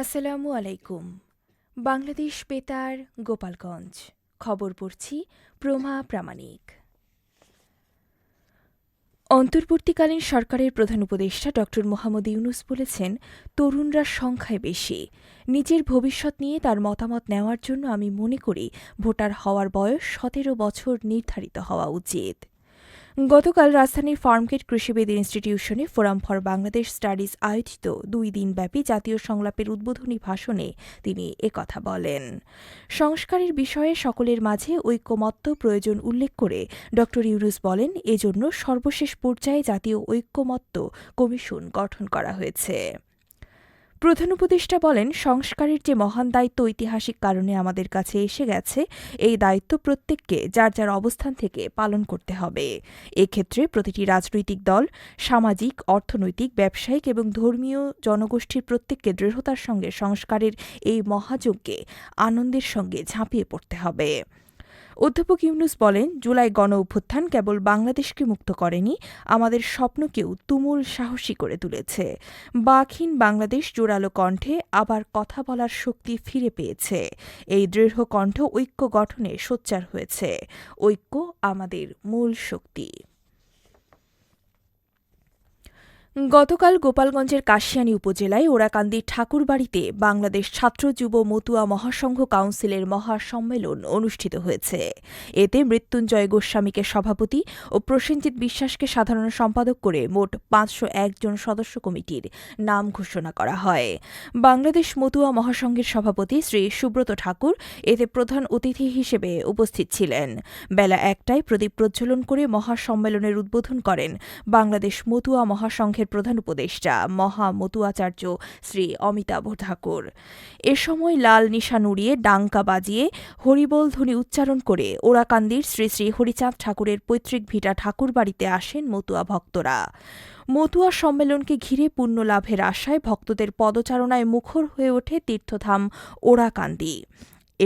আসসালামু আলাইকুম। বাংলাদেশ বেতার, গোপালগঞ্জ। খবর পড়ছি প্রমা প্রামাণিক। অন্তর্বর্তীকালীন সরকারের প্রধান উপদেষ্টা ড মোহাম্মদ ইউনুস বলেছেন, তরুণরা সংখ্যায় বেশি। নিজের ভবিষ্যৎ নিয়ে তার মতামত নেওয়ার জন্য আমি মনে করি, ভোটার হওয়ার বয়স সতেরো বছর নির্ধারিত হওয়া উচিত। গতকাল রাজধানীর ফার্মগেট কৃষিবিদ ইনস্টিটিউশনে ফোরাম ফর বাংলাদেশ স্টাডিজ আয়োজিত দুই দিনব্যাপী জাতীয় সংলাপের উদ্বোধনী ভাষণে তিনি একথা বলেন। সংস্কারের বিষয়ে সকলের মাঝে ঐক্যমত্য প্রয়োজন উল্লেখ করে ড ইউরুস বলেন, এজন্য সর্বশেষ পর্যায়ে জাতীয় ঐক্যমত্য কমিশন গঠন করা হয়েছে। প্রধান উপদেষ্টা বলেন, সংস্কারের যে মহান দায়িত্ব ঐতিহাসিক কারণে আমাদের কাছে এসে গেছে, এই দায়িত্ব প্রত্যেককে যার যার অবস্থান থেকে পালন করতে হবে। এক্ষেত্রে প্রতিটি রাজনৈতিক দল, সামাজিক, অর্থনৈতিক, ব্যবসায়িক এবং ধর্মীয় জনগোষ্ঠীর প্রত্যেককে দৃঢ়তার সঙ্গে সংস্কারের এই মহাযজ্ঞে আনন্দের সঙ্গে ঝাঁপিয়ে পড়তে হবে। অধ্যাপক ইউনুস বলেন, জুলাই গণ অভ্যুত্থান কেবল বাংলাদেশকে মুক্ত করেনি, আমাদের স্বপ্নকেও তুমুল সাহসী করে তুলেছে। বাঘহীন বাংলাদেশ জোরালো কণ্ঠে আবার কথা বলার শক্তি ফিরে পেয়েছে। এই দৃঢ় কণ্ঠ ঐক্য গঠনে সোচ্চার হয়েছে। ঐক্য আমাদের মূল শক্তি। গতকাল গোপালগঞ্জের কাশিয়ানী উপজেলায় ওরাকান্দির ঠাকুরবাড়িতে বাংলাদেশ ছাত্র যুব মতুয়া মহাসংঘ কাউন্সিলের মহাসম্মেলন অনুষ্ঠিত হয়েছে। এতে মৃত্যুঞ্জয় গোস্বামীকে সভাপতি ও প্রসেনজিৎ বিশ্বাসকে সাধারণ সম্পাদক করে মোট পাঁচশো একজন সদস্য কমিটির নাম ঘোষণা করা হয়। বাংলাদেশ মতুয়া মহাসংঘের সভাপতি শ্রী সুব্রত ঠাকুর এতে প্রধান অতিথি হিসেবে উপস্থিত ছিলেন। বেলা একটায় প্রদীপ প্রজ্বলন করে মহাসম্মেলনের উদ্বোধন করেন বাংলাদেশ মতুয়া মহাসংঘের সংঘের প্রধান উপদেষ্টা মহা মতুয়াচার্য শ্রী অমিতাভ ঠাকুর। এ সময় লাল নিশান উড়িয়ে ডাঙ্কা বাজিয়ে হরিবোল ধ্বনি উচ্চারণ করে ওরাকান্দির শ্রী শ্রী হরিচাঁদ ঠাকুরের পৈতৃক ভিটা ঠাকুর বাড়িতে আসেন মতুয়া ভক্তরা। মতুয়া সম্মেলনকে ঘিরে পুণ্য লাভের আশায় ভক্তদের পদচারণায় মুখর হয়ে ওঠে তীর্থধাম ওরাকান্দি।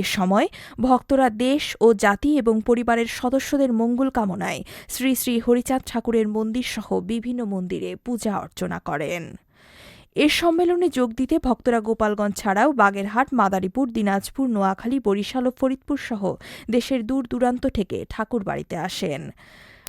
এ সময় ভক্তরা দেশ ও জাতি এবং পরিবারের সদস্যদের মঙ্গল কামনায় শ্রী শ্রী হরিচাঁদ ঠাকুরের মন্দির সহ বিভিন্ন মন্দিরে পূজা অর্চনা করেন। এ সম্মেলনে যোগ দিতে ভক্তরা গোপালগঞ্জ ছাড়াও বাগেরহাট, মাদারীপুর, দিনাজপুর, নোয়াখালী, বরিশাল ও ফরিদপুর সহ দেশের দূর দূরান্ত থেকে ঠাকুর বাড়িতে আসেন।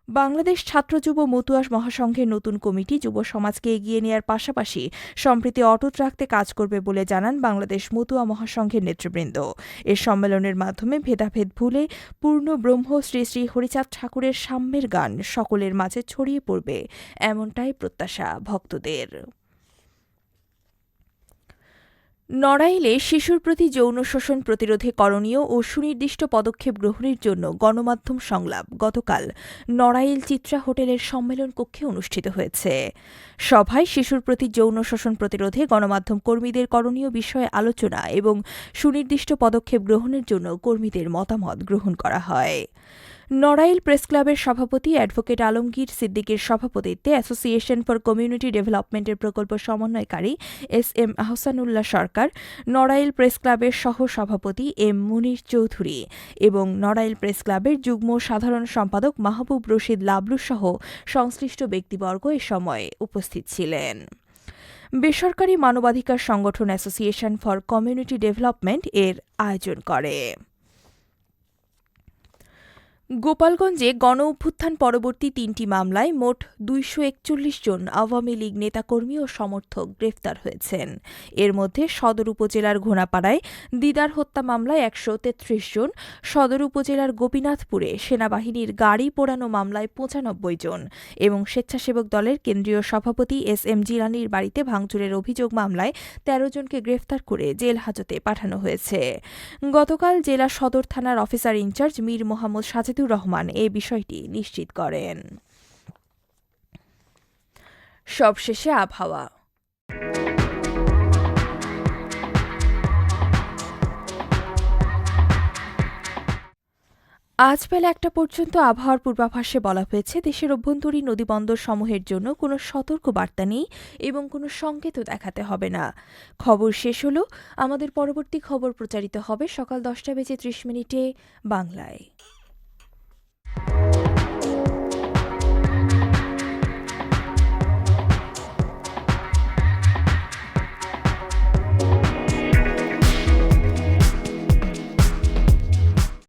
বাংলাদেশ ছাত্র যুব মতুয়াস মহাসংঘের নতুন কমিটি যুব সমাজকে এগিয়ে নেওয়ার পাশাপাশি সম্প্রীতি অটুট রাখতে কাজ করবে বলে জানান বাংলাদেশ মতুয়া মহাসংঘের নেতৃবৃন্দ। এ সম্মেলনের মাধ্যমে ভেদাভেদ ভুলে পূর্ণ ব্রহ্ম শ্রী শ্রী হরিচাঁদ ঠাকুরের সাম্যের গান সকলের মাঝে ছড়িয়ে পড়বে, এমনটাই প্রত্যাশা ভক্তদের। নড়াইলে শিশুর প্রতি যৌন শোষণ প্রতিরোধে করণীয় ও সুনির্দিষ্ট পদক্ষেপ গ্রহণের জন্য গণমাধ্যম সংলাপ গতকাল নড়াইল চিত্রা হোটেলের সম্মেলন কক্ষে অনুষ্ঠিত হয়েছে। সভায় শিশুর প্রতি যৌন শোষণ প্রতিরোধে গণমাধ্যম কর্মীদের করণীয় বিষয়ে আলোচনা এবং সুনির্দিষ্ট পদক্ষেপ গ্রহণের জন্য কর্মীদের মতামত গ্রহণ করা হয়। নড়াইল প্রেস ক্লাবের সভাপতি অ্যাডভোকেট আলমগীর সিদ্দিকের সভাপতিত্বে অ্যাসোসিয়েশন ফর কমিউনিটি ডেভেলপমেন্টের প্রকল্প সমন্বয়কারী S M Ahsanullah Sarkar, Narail press ক্লাবের সহ সভাপতি এম মুনির চৌধুরী এবং নড়াইল প্রেস ক্লাবের যুগ্ম সাধারণ সম্পাদক মাহবুব রশিদ লাবলু সহ সংশ্লিষ্ট ব্যক্তিবর্গ এ সময় উপস্থিত ছিলেন। বেসরকারি মানবাধিকার সংগঠন অ্যাসোসিয়েশন ফর কমিউনিটি ডেভেলপমেন্ট এর আয়োজন করে। গোপালগঞ্জে গণ অভ্যুত্থান পরবর্তী তিনটি মামলায় মোট দুইশো একচল্লিশ জন আওয়ামী লীগ নেতাকর্মী ও সমর্থক গ্রেফতার হয়েছেন। এর মধ্যে সদর উপজেলার ঘোনাপাড়ায় দিদার হত্যা মামলায় একশো তেত্রিশ জন, সদর উপজেলার গোপীনাথপুরে সেনাবাহিনীর গাড়ি পোড়ানো মামলায় পঁচানব্বই জন এবং স্বেচ্ছাসেবক দলের কেন্দ্রীয় সভাপতি এস এম জিলানির বাড়িতে ভাঙচুরের অভিযোগ মামলায় তেরো জনকে গ্রেফতার করে জেল হাজতে পাঠানো হয়েছে। গতকাল জেলা সদর থানার officer in charge Mir Mohammad Sajed Wahidur Rahman এ বিষয়টি নিশ্চিত করেন। সবশেষে আবহাওয়া। আজ বেলা একটা পর্যন্ত আবহাওয়ার পূর্বাভাসে বলা হয়েছে, দেশের অভ্যন্তরীণ নদীবন্দর সমূহের জন্য কোনো সতর্ক বার্তা নেই এবং কোনো সংকেতও দেখাতে হবে না। খবর শেষ হলো, আমাদের পরবর্তী খবর প্রচারিত হবে সকাল দশটা বেজে ত্রিশ মিনিটে বাংলায়। Bye.